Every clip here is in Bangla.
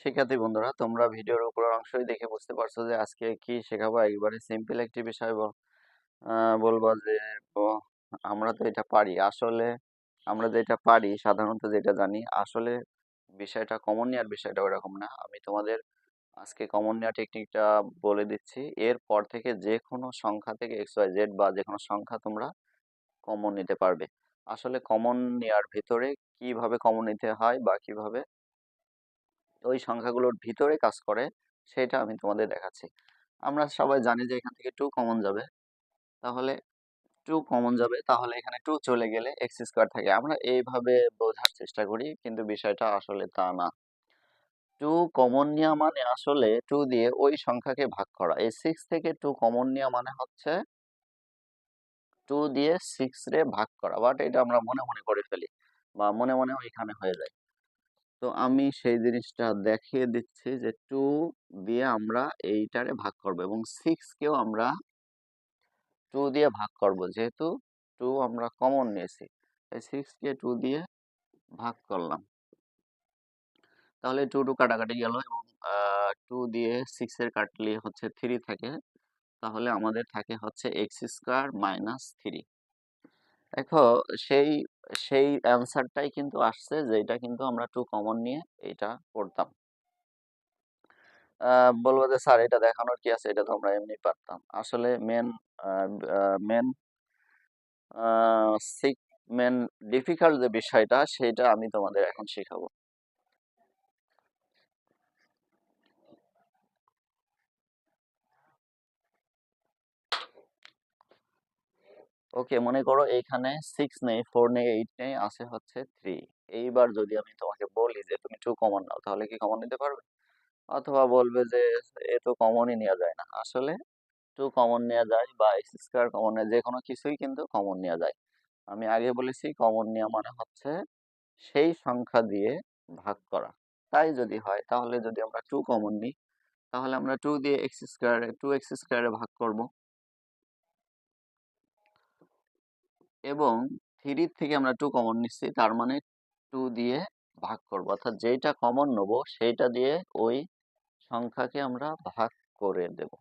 শিক্ষার্থী বন্ধুরা, তোমরা ভিডিওর উপরের অংশই দেখে বুঝতে পারছ যে আজকে কি শেখাবো। একবারে সিম্পল একটি বিষয় বল বলব যে আমরা তো এটা পারি। আসলে আমরা যেটা পারি, সাধারণত যেটা জানি, আসলে বিষয়টা কমন নেওয়ার বিষয়টা ওরকম না। আমি তোমাদের আজকে কমন নেওয়া টেকনিকটা বলে দিচ্ছি। এরপর থেকে যে কোনো সংখ্যা থেকে এক্স ওয়াই জেড বা যে কোনো সংখ্যা তোমরা কমন নিতে পারবে। আসলে কমন নেওয়ার ভিতরে কীভাবে কমন নিতে হয় বা কীভাবে ওই সংখ্যাগুলোর ভিতরে কাজ করে, সেটা আমি তোমাদের দেখাচ্ছি। আমরা সবাই জানি যে এখান থেকে টু কমন যাবে। তাহলে টু কমন যাবে, তাহলে এখানে টু চলে গেলে এক্স স্কোয়ার থাকে। আমরা এইভাবে বোঝার চেষ্টা করি, কিন্তু বিষয়টা আসলে তা না। টু কমন নেওয়া মানে আসলে টু দিয়ে ওই সংখ্যাকে ভাগ করা। এই সিক্স থেকে টু কমন নেওয়া মানে হচ্ছে টু দিয়ে সিক্স রে ভাগ করা। বাট এটা আমরা মনে মনে করে ফেলি, বা মনে মনে ওইখানে হয়ে যায়। তো আমি সেই জিনিসটা দেখিয়ে দিচ্ছি যে টু দিয়ে আমরা এইটারে ভাগ করব এবং সিক্স কেও আমরা টু দিয়ে ভাগ করব। যেহেতু টু আমরা কমন নিয়েছি, তাই সিক্স কে টু দিয়ে ভাগ করলাম। তাহলে টু টু কাটাকাটি গেল এবং টু দিয়ে সিক্স এর কাটলে হচ্ছে থ্রি থাকে। তাহলে আমাদের থাকে হচ্ছে এক্স স্কোয়ার মাইনাস থ্রি দেখো, সেই সেই অ্যান্সারটাই কিন্তু আসছে যেটা কিন্তু আমরা টু কমন নিয়ে এটা করতাম। বলব যে, স্যার, এটা দেখানোর কি আছে? এটা তো আমরা এমনি পারতাম। আসলে main main sick main difficult যে বিষয়টা, সেটা আমি তোমাদের এখন শেখাবো। ওকে, মনে করো এইখানে সিক্স নেই ফোর নেই এইট নেই, আছে হচ্ছে থ্রি এইবার যদি আমি তোমাকে বলি যে তুমি টু কমন নাও, তাহলে কি কমন নিতে পারবে? অথবা বলবে যে এ তো কমনই নেওয়া যায় না। আসলে টু কমন নেওয়া যায় বা এক্স স্কোয়ার কমন নেওয়া যে কোনো কিছুই কিন্তু কমন নেওয়া যায়। আমি আগে বলেছি কমন নেওয়া মানে হচ্ছে সেই সংখ্যা দিয়ে ভাগ করা। তাই যদি হয়, তাহলে যদি আমরা টু কমন নিই, তাহলে আমরা টু দিয়ে এক্স স্কোয়ার টু এক্স স্কোয়ারে ভাগ করব। এবং থ্রির থেকে আমরা টু কমন নিচ্ছি, তার মানে টু দিয়ে ভাগ করব। অর্থাৎ যেইটা কমন নেব, সেইটা দিয়ে ওই সংখ্যাকে আমরা ভাগ করে দেব।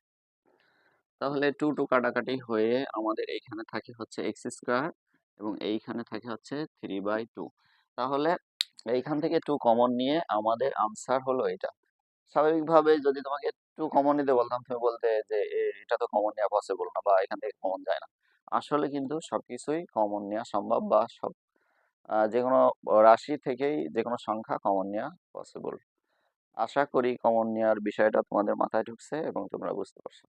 তাহলে টু টু কাটাকাটি হয়ে আমাদের এইখানে থাকে হচ্ছে এক্স স্কোয়ার এবং এইখানে থাকে হচ্ছে থ্রি বাই টু। তাহলে এইখান থেকে টু কমন নিয়ে আমাদের আনসার হলো এটা স্বাভাবিকভাবে যদি তোমাকে টু কমন নিতে বলতাম তুমি বলতে যে এটা তো কমন নেওয়া পসিবল না বা এখান থেকে কমন যায় না। আসলে কিন্তু সবকিছুই কমন নেওয়া সম্ভব বা সব যে কোনো রাশি থেকেই যে কোনো সংখ্যা কমন নেওয়া পসিবল আশা করি কমন নেওয়ার বিষয়টা তোমাদের মাথায় ঢুকছে এবং তোমরা বুঝতে পারছ।